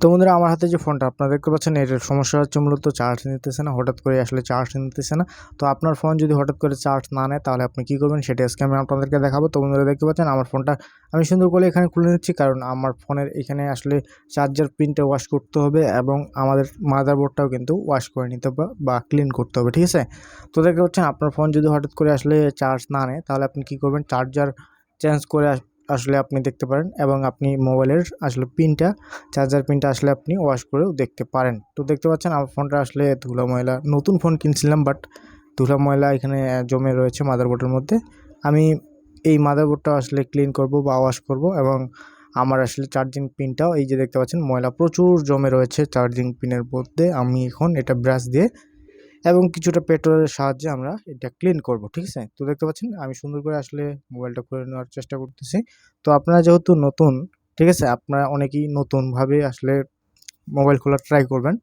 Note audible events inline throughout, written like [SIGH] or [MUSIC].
তো বন্ধুরা, আমার হাতে যে ফোনটা, আপনারা দেখতে পাচ্ছেন এটার সমস্যা হচ্ছে মূলত চার্জ নিতেছে না, হঠাৎ করে আসলে চার্জ নিতেছে না। তো আপনার ফোন যদি হঠাৎ করে চার্জ না নেয়, তাহলে আপনি কী করবেন, সেটা আজকে আমি আপনাদেরকে দেখাবো। তো বন্ধুরা, দেখতে পাচ্ছেন, আমার ফোনটা আমি সুন্দর করে এখানে খুলে নিচ্ছি, কারণ আমার ফোনের এখানে আসলে চার্জার পিনটা ওয়াশ করতে হবে এবং আমাদের মাদারবোর্ডটাও কিন্তু ওয়াশ করে নিতে হবে বা ক্লিন করতে হবে, ঠিক আছে? তো দেখতে পাচ্ছেন, আপনার ফোন যদি হঠাৎ করে আসলে চার্জ না নেয়, তাহলে আপনি কী করবেন চার্জার চেঞ্জ করে আসলে আপনি দেখতে পারেন এবং আপনি মোবাইলের আসলে পিনটা চার্জার পিনটা আসলে আপনি ওয়াশ করেও দেখতে পারেন। তো দেখতে পাচ্ছেন আমার ফোনটা আসলে ধুলা ময়লা, নতুন ফোন কিনছিলাম বাট ধুলা ময়লা এখানে জমে রয়েছে মাদারবোর্ডের মধ্যে। আমি এই মাদারবোর্ডটা আসলে ক্লিন করব বা ওয়াশ করব এবং আমার আসলে চার্জিং পিনটাও এই যে দেখতে পাচ্ছেন ময়লা প্রচুর জমে রয়েছে চার্জিং পিনের মধ্যে। আমি এখন এটা ব্রাশ দিয়ে এবং কিছুটা পেট্রোলের সাহায্যে আমরা এটা ক্লিন করব, ঠিক আছে? তো দেখতে পাচ্ছেন, আমি সুন্দর করে আসলে মোবাইলটা খুলে নেওয়ার চেষ্টা করতেছি। তো আপনারা যেহেতু নতুন, ঠিক আছে? আপনারা অনেকেই নতুনভাবে আসলে মোবাইল খোলার ট্রাই করবেন।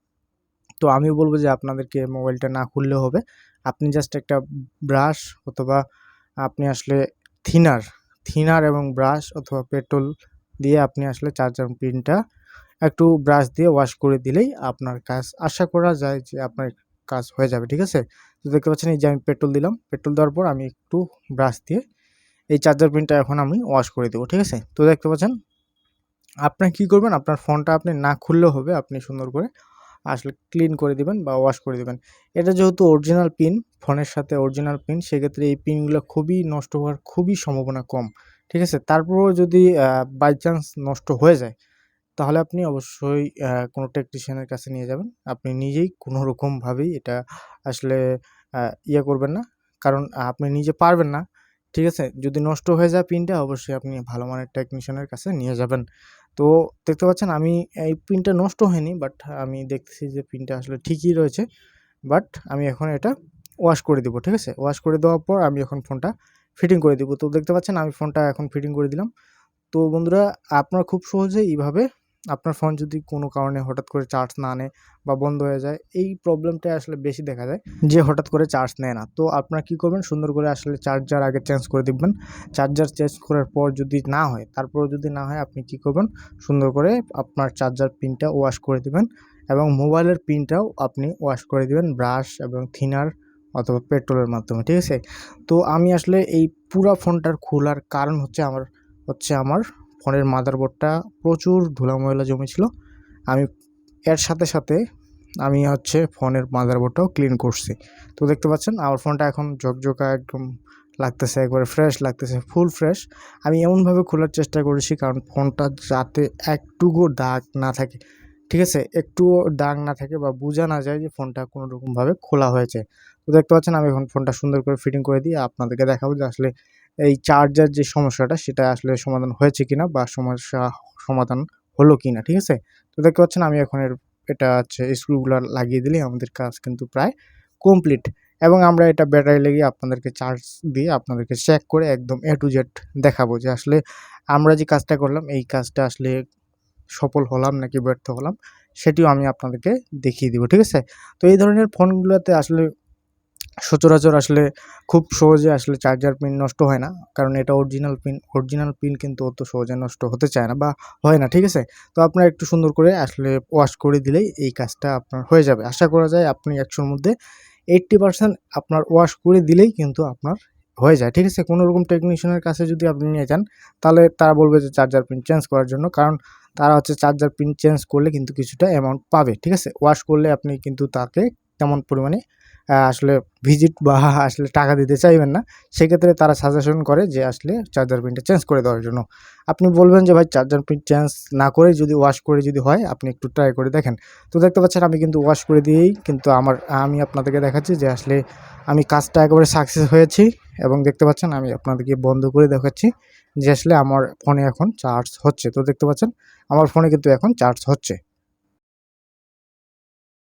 তো আমি বলব যে আপনাদেরকে মোবাইলটা না খুললে হবে। আপনি জাস্ট একটা ব্রাশ অথবা আপনি আসলে থিনার থিনার এবং ব্রাশ অথবা পেট্রোল দিয়ে আপনি আসলে চার্জার পিনটা একটু ব্রাশ দিয়ে ওয়াশ করে দিলেই আপনার কাজ। আশা করা যায় যে আপনার কাজ হয়ে যাবে, ঠিক আছে? তো দেখতে পাচ্ছেন এই যে আমি পেট্রোল দিলাম, পেট্রোল দেওয়ার পর আমি একটু ব্রাশ দিয়ে এই চার্জার পিনটা এখন আমি ওয়াশ করে দেবো, ঠিক আছে? তো দেখতে পাচ্ছেন আপনার কী করবেন, আপনার ফোনটা আপনি না খুললেও হবে, আপনি সুন্দর করে আসলে ক্লিন করে দিবেন বা ওয়াশ করে দিবেন। এটা যেহেতু অরিজিনাল পিন ফোনের সাথে অরিজিনাল পিন সেক্ষেত্রে এই পিনগুলো খুবই নষ্ট হওয়ার খুবই সম্ভাবনা কম, ঠিক আছে? তারপরেও যদি বাই চান্স নষ্ট হয়ে যায় তাহলে আপনি অবশ্যই কোনো টেকনিশিয়ানের কাছে নিয়ে যাবেন। আপনি নিজেই কোনো রকমভাবেই এটা আসলে ইয়ে করবেন না। কারণ আপনি নিজে পারবেন না। ঠিক আছে? যদি নষ্ট হয়ে যায় পিনটা অবশ্যই আপনি ভালো মানের টেকনিশিয়ানের কাছে নিয়ে যাবেন। তো দেখতে পাচ্ছেন, আমি এই পিনটা নষ্ট হয়নি বাট আমি দেখছি যে পিনটা আসলে ঠিকই রয়েছে। বাট আমি এখন এটা ওয়াশ করে দিব, ঠিক আছে? ওয়াশ করে দেওয়ার পর আমি এখন ফোনটা ফিটিং করে দিব। তো দেখতে পাচ্ছেন, আমি ফোনটা এখন ফিটিং করে দিলাম। তো বন্ধুরা, আপনারা খুব সহজে এইভাবে আপনার ফোন যদি কোনো কারণে হঠাৎ করে চার্জ না নেয় বা বন্ধ হয়ে যায়, এই প্রবলেমটা আসলে বেশি দেখা যায় যে হঠাৎ করে চার্জ নেয় না। তো আপনারা কী করবেন? সুন্দর করে আসলে চার্জার আগে চেঞ্জ করে দিবেন চার্জার চেঞ্জ করার পর যদি না হয়, তারপরেও যদি না হয়, আপনি কী করবেন? সুন্দর করে আপনার চার্জার পিনটা ওয়াশ করে দিবেন এবং মোবাইলের পিনটাও আপনি ওয়াশ করে দিবেন ব্রাশ এবং থিনার অথবা পেট্রোলের মাধ্যমে, ঠিক আছে? তো আমি আসলে এই পুরো ফোনটার খোলার কারণ হচ্ছে আমার হচ্ছে আমার ফোনের মাদারবোর্ডটা প্রচুর ধুলা ময়লা জমেছিল। আমি, এর সাথে সাথে আমি হচ্ছে ফোনের মাদারবোর্ডটাও ক্লিন করছি। তো দেখতে পাচ্ছেন, আমার ফোনটা এখন ঝকঝকা একদম লাগতেছে, একবারে ফ্রেশ লাগতেছে, ফুল ফ্রেশ। আমি এমনভাবে খোলার চেষ্টা করেছি, কারণ ফোনটা যাতে একটুকু দাগ না থাকে, ঠিক আছে? একটুও দাগ না থাকে বা বোঝা না যায় যে ফোনটা কোনো রকমভাবে খোলা হয়েছে। তো দেখতে পাচ্ছেন, আমি এখন ফোনটা সুন্দর করে ফিটিং করে দিয়ে আপনাদেরকে দেখাবো যে আসলে এই চার্জার যে সমস্যাটা, সেটা আসলে সমাধান হয়েছে কিনা বা সমস্যা সমাধান হলো কিনা, ঠিক আছে? তো দেখতে পাচ্ছেন, আমি এখন এর, এটা হচ্ছে স্ক্রুগুলো লাগিয়ে দিলেই আমাদের কাজ কিন্তু প্রায় কমপ্লিট এবং আমরা এটা ব্যাটারি লাগিয়ে আপনাদেরকে চার্জ দিয়ে আপনাদেরকে চেক করে একদম এ টু জেড দেখাবো যে আসলে আমরা যে কাজটা করলাম, এই কাজটা আসলে সফল হলাম নাকি ব্যর্থ হলাম, সেটিও আমি আপনাদেরকে দেখিয়ে দিব, ঠিক আছে? তো এই ধরনের ফোনগুলোতে আসলে সচরাচর আসলে খুব সহজে আসলে চার্জার পিন নষ্ট হয় না। কারণ এটা অরিজিনাল পিন অরিজিনাল পিন কিন্তু অত সহজে নষ্ট হতে চায় না বা হয় না, ঠিক আছে? তো আপনারা একটু সুন্দর করে আসলে ওয়াশ করে দিলেই এই কাজটা আপনার হয়ে যাবে। আশা করা যায় আপনি একশোর মধ্যে এইট্টি পার্সেন্ট আপনার ওয়াশ করে দিলেই কিন্তু আপনার হয়ে যায়, ঠিক আছে? কোনো রকম টেকনিশিয়ানের কাছে যদি আপনি নিয়ে যান, তাহলে তারা বলবে যে চার্জার পিন চেঞ্জ করার জন্য। কারণ তারা হচ্ছে চার্জার পিন চেঞ্জ করলে কিন্তু কিছুটা অ্যামাউন্ট পাবে, ঠিক আছে? ওয়াশ করলে আপনি কিন্তু তাকে তেমন পরিমাণে আসলে ভিজিট বা [LAUGHS] আসলে টাকা দিতে চাইবেন না। সেক্ষেত্রে তারা সাজেশন করে যে, আসলে চার্জার পিনটা চেঞ্জ করে দেওয়ার জন্য। আপনি বলবেন যে, ভাই চার্জার পিন চেঞ্জ না করে যদি ওয়াশ করে যদি হয়, আপনি একটু ট্রাই করে দেখেন। তো দেখতে পাচ্ছেন, আমি কিন্তু ওয়াশ করে দিয়েই কিন্তু আমার, আমি আপনাদেরকে দেখাচ্ছি যে, আসলে আমি কাজটা একেবারে সাকসেস হয়েছি এবং দেখতে পাচ্ছেন, আমি আপনাদেরকে বন্ধ করে দেখাচ্ছি যে, আসলে আমার ফোনে এখন চার্জ হচ্ছে। তো দেখতে পাচ্ছেন, আমার ফোনে কিন্তু এখন চার্জ হচ্ছে।